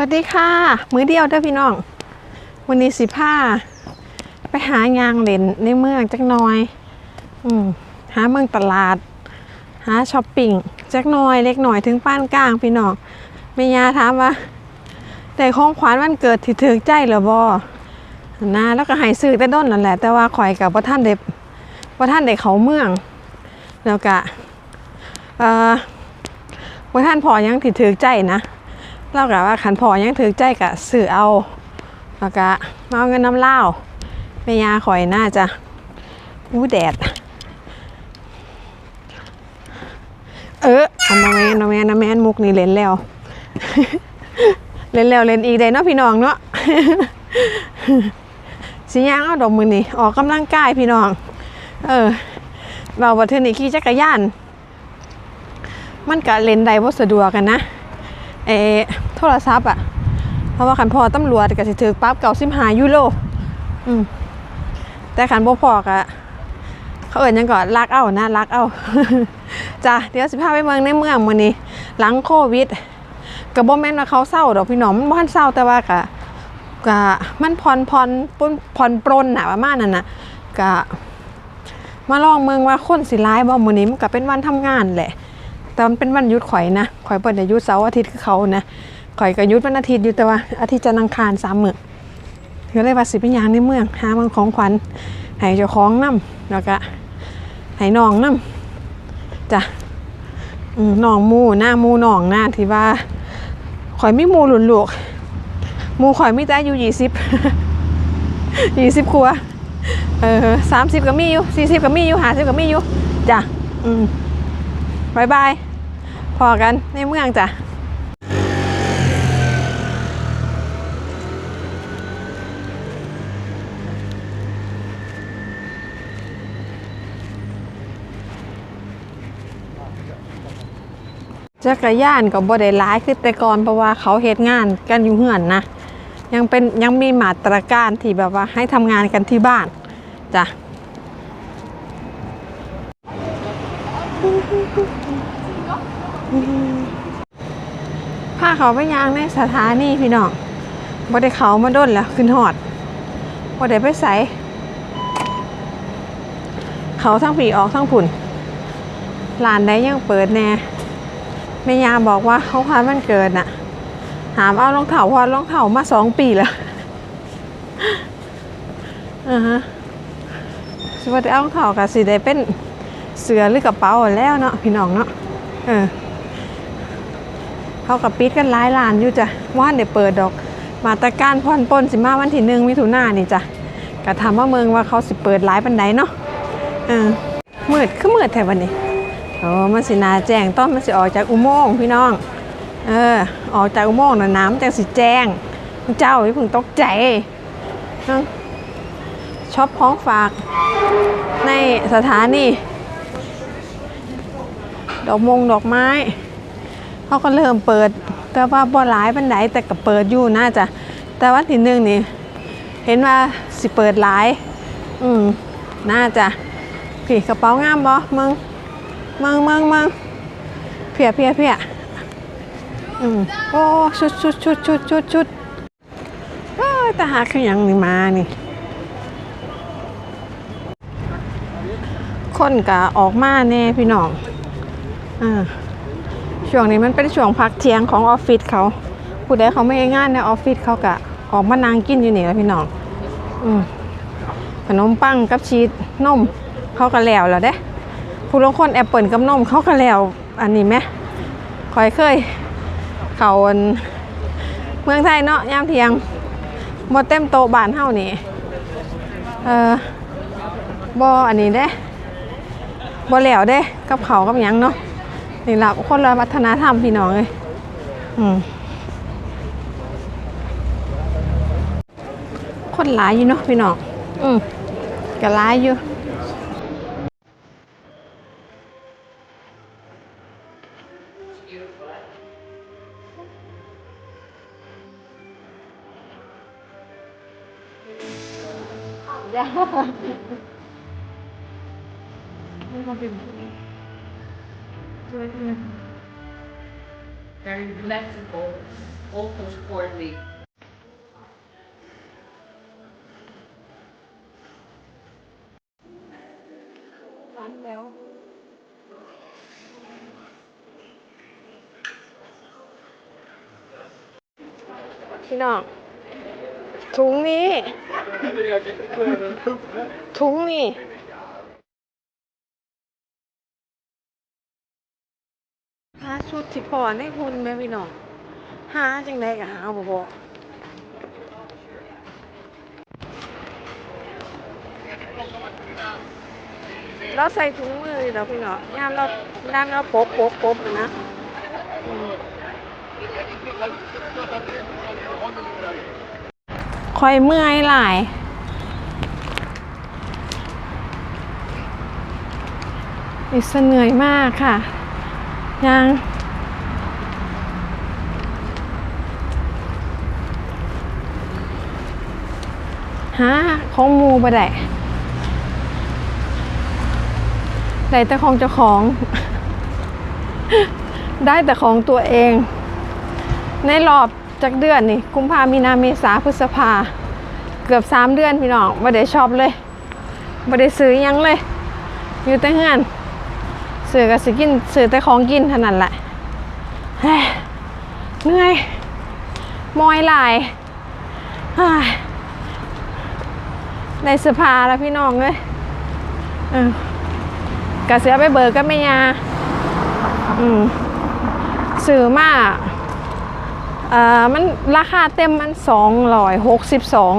สวัสดีค่ะ มือเดียวเด้อพี่น้อง วันนี้สิผ้าไปหายางเล่นในเมืองจักหน่อย อืมหาเมืองตลาด หาช้อปปิ้งจักหน่อยเล็กหน่อยถึงป้านกลางพี่น้องแม่ยาถามว่าได้ของขวัญวันเกิดที่ถึกใจหรือบ่นะแล้วก็ให้ซื้อแต่ด้นนั่นแหละ แต่ว่าข่อยกับพ่ท่านเด็บพ่ท่านเด็กเขาเมือง แล้วก็เอ่อพ่ท่านพอยังที่ถึกใจนะ เรากะว่าขันพอยังถือใจกะสื่อเอาแล้วก็มาเอาเงินน้ำเหล้าแม่ยาข่อยน่าจะอู้แดด เอออันนาแมนนาแมนนาแมนมุกนี่เล่นแล้ว เล่นแล้วเล่นอีกได้เนาะพี่น้องเนาะสิย่างเอาดอกมือนี่ออกกำลังกายพี่น้อง เออ เราบัดเทอนี่ขี่จักรยาน มันกะเล่นได้บ่สะดวกกันนะ เอโทรศัพท์อะ เพราะว่าขันพอตำรวจก็สิถือปั๊บเก่าสิบหายูโรอืมแต่ขันบ่พอกะเขาเอ่ยยังก่อนลักเอานะลักเอาจ้ะเดี๋ยวสิพาไปเมืองในเมืองมื้อนี้ หลังโควิดก็บ่แม่นว่าเขาเศร้าดอกพี่น้องมันบ่ทันเศร้าแต่ว่ากะกะมันผ่อนผ่อนปนผ่อนปรนน่ะประมาณนั้นน่ะกะมาลองเมืองว่าคนสิร้ายบ่มื้อนี้มันก็เป็นวันทำงานแหละ แต่มันเป็นวันหยุดข่อยนะข่อยเปิดแต่ยุดเสาร์อาทิตย์คือเขานะข่อยก็ยุดวันอาทิตย์อยู่แต่ว่าอาทิตย์จันทร์อังคารสามมื้อก็เลยว่าสิเป็นหยางในเมืองหามันของขวัญให้เจ้าของนํแล้วก็ให้น้องนํจ้ะน้องมูหน้ามูน้องหน้าที่ว่าข่อยมีหมูหลุนหลูกมูข่อยมีแต่อายุยี่สิบยี่สิบครัวเออสามสิบก็มีอยู่สี่สิบก็มีอยู่ห้าสิบก็มีอยู่จ้ะ อืมบายบาย พอกันในเมืองจ้ะจักรยานก็บ่ได้ร้ายคือแต่ก่อนเพราะว่าเขาเฮ็ดงานกันอยู่เหือนนะยังเป็นยังมีมาตรการที่แบบว่าให้ทำงานกันที่บ้านจ้ะ พาเขาไปยางในสถานีพี่น้องบ่ได้เขามาด้นแล้วขึ้นหอดบ่ได้ไปใสเขาทั้งผีออกทั้งผุ่นลานได้ยังเปิดแน่แม่ยาบอกว่าเขาพามันเกิดน่ะหามเอารองเท้าเพอรองเท้ามาสองปีแล้วอือฮะสิว่าได้เอารองเท้ากับสิได้เป็นเสือหรือกระเป๋าแล้วเนาะพี่น้องเนาะเออ เขากับปิดกันหลายร้านอยู่จ้ะว่านเดี๋ยวเปิดดอก มาตรการผ่อนปลนสิมาวันที่หนึ่งมิถุนายนนี่จ้ะก็ถามว่าเมืองว่าเขาสิเปิดหลายปันไดเนาะเออมืดคือมืดแถววันนี้โอ้มันสินาแจ้งต้นมันสิออกจากอุโมงค์พี่น้องเออออกจากอุโมงค์น่ะน้ำจังสิแจ้งเจ้าอย่พิ่งตกใจเนาะช็อปของฝากในสถานีดอกมงดอกไม้ เขาก็เริ่มเปิด แต่ว่าบ่หลายปันไดแต่ก็เปิดอยู่น่าจะแต่วันที่หนึ่งนี่เห็นว่าสิเปิดหลาย อืมน่าจะพี่กระเป๋างามบ่มึงมึงมึงมึงเพียเพียเพียอืมโอ้ชุดชุดชุดชุดชุดชุดโอ้แต่หาคือยังนี่มานี่ คนกะออกมาแน่พี่น้องอ่า ช่วงนี้มันเป็นช่วงพักเที่ยงของออฟฟิศเขาผู้ใดเขาไม่ให้งานในออฟฟิศเขากะออกมานั่งกินอยู่นี่แล้วพี่น้องอืมขนมปังกับชีสนมเขาก็แล้วแล้วเด้ผู้ลงคนแอปเปิลกับนมเขาก็แล้วอันนี้ไหมคอยเคย เขาเมืองไทยเนาะยามเที่ยงหมดเต็มโต๊ะบานเฮานี่เออบออันนี้เด้บอแล้วเด้กับเขากับยังเนาะ นี่ละคนละวัฒนธรรมพี่น้องเลยอืมคนหลายอยู่เนาะพี่น้อง อืมก็หลายอยู่จ้า very flexible, also sportly. ร้านแล้วพี่น้องาชุดที่พอในคุณแม่พี่น้องหาจังไดก็หาบ่พอเราใส่ถุงมือเดี๋ยวพี่น้องยามเรายามเราปบปบปบนะคอยเมื่อยหลายอีสเหนื่อยมากค่ะ ยังหาของมูบ่ได้ได้แต่ของเจ้าของ ได้แต่ของตัวเอง ในรอบจากเดือนนี่กุมภามีนาเมษาพฤษภา เกือบสามเดือนพี่น้องบ่ได้ชอบเลยบ่ได้ซื้อยังเลย อยู่แต่เฮือน ซื้อก็สิกินซื้อแต่ของกินเท่านั้นแหละเหนื่อยมอยหลายในสื้อผ้าแล้วพี่น้องเลยเออกะเสือไปเบิกก็ไม่ยาอืมซื้อมาเอ่อมันราคาเต็มมันสองร้อยหกสิบสอง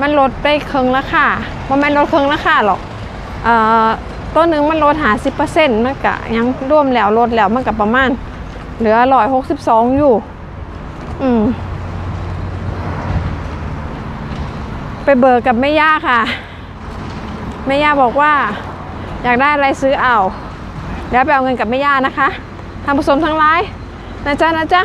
มันลดไปครึ่งราคามันไม่นลดครึ่งราคาหรอกเอ่อ ต้นหนึ่งมันลดหาสิบเปอร์เซ็นต์มันกะยังร่วมแล้วลดแล้วมันกับประมาณ เหลือร้อยหกสิบสองอยู่ อืม ไปเบิกกับแม่ย่าค่ะ แม่ย่าบอกว่า อยากได้อะไรซื้อเอา แล้วไปเอาเงินกับแม่ย่านะคะท่านผู้ชมทั้งหลายนะจ๊ะนะจ๊ะ